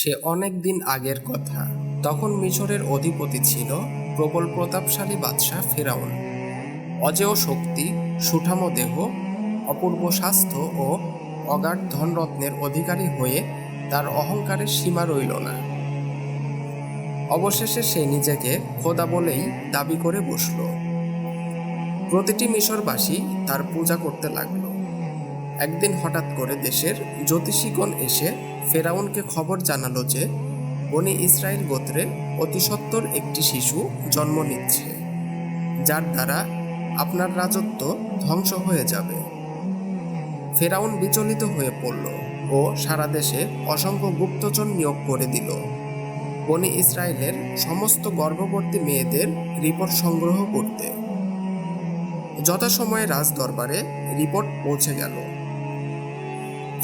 সে অনেক দিন আগের কথা। তখন মিশরের অধিপতি ছিল প্রবল প্রতাপশালী বাদশাহ ফেরাউন। অজেয় শক্তি, সুঠাম দেহ, অপূর্ব স্বাস্থ্য ও অগাধ ধনরত্নের অধিকারী হয়ে তার অহংকারের সীমা রইল না। অবশেষে সে নিজেকে খোদা বলেই দাবি করে বসল। প্রতিটি মিশরবাসী তার পূজা করতে লাগল। একদিন হঠাৎ করে দেশের জ্যোতিষীগণ এসে ফেরাউনকে খবর জানালো যে, বনি ইসরায়েল গোত্রে অতিসত্বর একটি শিশু জন্ম নিচ্ছে, যার দ্বারা আপনার রাজত্ব ধ্বংস হয়ে যাবে। ফেরাউন বিচলিত হয়ে পড়ল ও সারা দেশে অসংখ্য গুপ্তচর নিয়োগ করে দিল। বনি ইসরায়েলের সমস্ত গর্ভবতী মেয়েদের রিপোর্ট সংগ্রহ করতে। যথাসময়ে রাজদরবারে রিপোর্ট পৌঁছে গেল।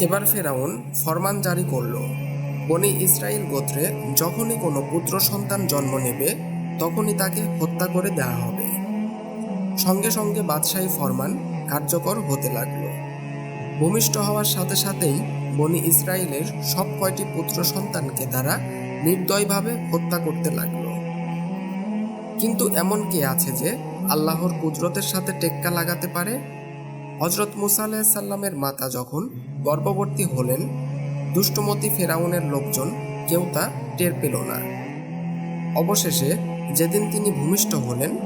এবার ফেরাউন ফরমান জারি করল। বনি ইসরায়েল গোত্রে যখনই কোনো পুত্র সন্তান জন্ম নেবে, তখনই তাকে হত্যা করে দেওয়া হবে। সঙ্গে সঙ্গে বাদশাহী ফরমান কার্যকর হতে লাগল। ভূমিষ্ঠ হওয়ার সাথে সাথেই বনি ইসরায়েলের সব কয়টি পুত্র সন্তানকে তারা নির্দয়ভাবে হত্যা করতে লাগল। কিন্তু এমন কে আছে যে আল্লাহর কুদরতের সাথে টেক্কা লাগাতে পারে? হজরত মুসা আলাহিসাল্লামের মাতা যখন গর্ভবতী হলেন দুষ্টমতি ফেরাউনের লোকজন, কেউ তা টের পেল না। অবশেষে যেদিন তিনি ভূমিষ্ঠ হলেন,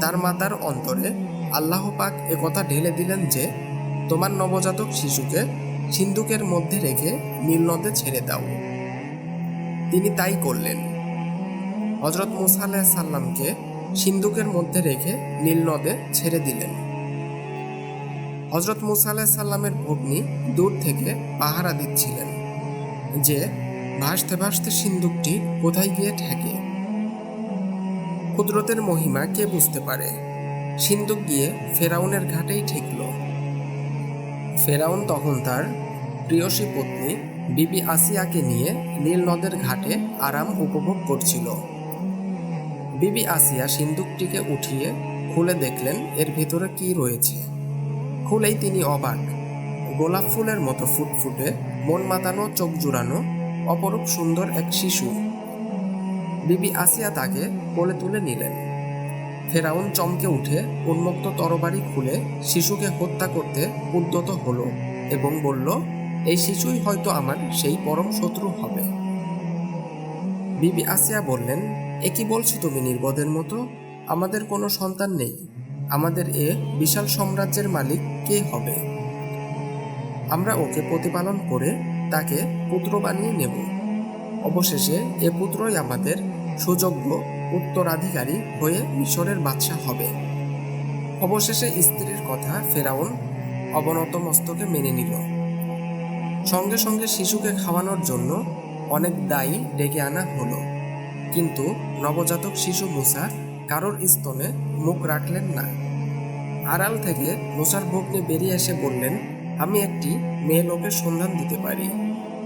তার মাতার অন্তরে আল্লাহ পাক একথা ঢেলে দিলেন যে, তোমার নবজাতক শিশুকে সিন্ধুকের মধ্যে রেখে নীলনদে ছেড়ে দাও। তিনি তাই করলেন। হজরত মুসা আলাহ সাল্লামকে সিন্ধুকের মধ্যে রেখে নীলনদে ছেড়ে দিলেন। হজরত মুসা আলাহিসাল্লামের ভগ্নী দূর থেকে পাহারা দিচ্ছিলেন যে ভাসতে ভাসতে সিন্ধুকটি কোথায় গিয়ে ঠেকে। কুদরতের মহিমা কে বুঝতে পারে? সিন্ধুক গিয়ে ফেরাউনের ঘাটেই ঠেকল। ফেরাউন তখন তার প্রিয়সী পত্নী বিবি আসিয়াকে নিয়ে নীল নদের ঘাটে আরাম উপভোগ করছিল। বিবি আসিয়া সিন্দুকটিকে উঠিয়ে খুলে দেখলেন, এর ভিতরে কি রয়েছে? খুলেই তিনি অবাক। গোলাপ ফুলের মতো ফুটফুটে, মন মাতানো, চোখ জুড়ানো, অপরূপ সুন্দর এক শিশু। বিবি আসিয়া তাকে কোলে তুলে নিলেন। ফেরাউন চমকে উঠে উন্মুক্ত তরবারি খুলে শিশুকে হত্যা করতে উদ্যত হলো এবং বলল, এই শিশুই হয়তো আমার সেই পরম শত্রু হবে। বিবি আসিয়া বললেন, এ কি বলছো তুমি নির্বোধের মতো? আমাদের কোনো সন্তান নেই। আমাদের এ বিশাল সাম্রাজ্যের মালিক কে হবে? আমরা ওকে প্রতিপালন করে তাকে পুত্র বানিয়ে নেব। অবশেষে এ পুত্রই আমাদের সুযোগ্য উত্তরাধিকারী হয়ে মিশরের বাদশাহ হবে। অবশেষে স্ত্রীর কথা ফেরাউন অবনত মস্তকে মেনে নিল। সঙ্গে সঙ্গে শিশুকে খাওয়ানোর জন্য অনেক দায়ী ডেকে আনা হলো। কিন্তু নবজাতক শিশু মুসা কারোর স্তনে মুখ রাখলেন না। আড়াল থেকে মুসার ভগ্নি বেরিয়ে এসে বললেন, আমি একটি মেয়ে লোকের সন্ধান দিতে পারি।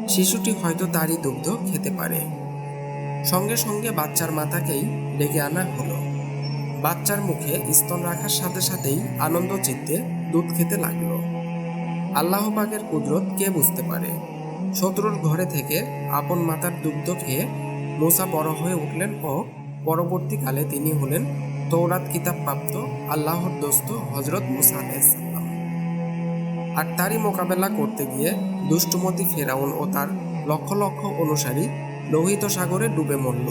শিশুটি হয়তো তারই দুগ্ধ খেতে পারে। সঙ্গে সঙ্গে বাচ্চার মাতাকেই ডেকে আনা হলো। বাচ্চার মুখে স্তন রাখার সাথে সাথেই আনন্দ চিত্তে দুধ খেতে লাগল। আল্লাহ পাকের কুদরত কে বুঝতে পারে? শত্রুর ঘরে থেকে আপন মাতার দুগ্ধ খেয়ে মুসা বড় হয়ে উঠলেন ও পরবর্তীকালে তিনি হলেন তৌরাত কিতাব প্রাপ্ত আল্লাহর দোস্ত হজরত মুসা আলাইসাল্লাম আর তারই মোকাবেলা করতে গিয়ে দুষ্টুমতি ফেরাউন ও তার লক্ষ লক্ষ অনুসারী লোহিত সাগরে ডুবে মরল।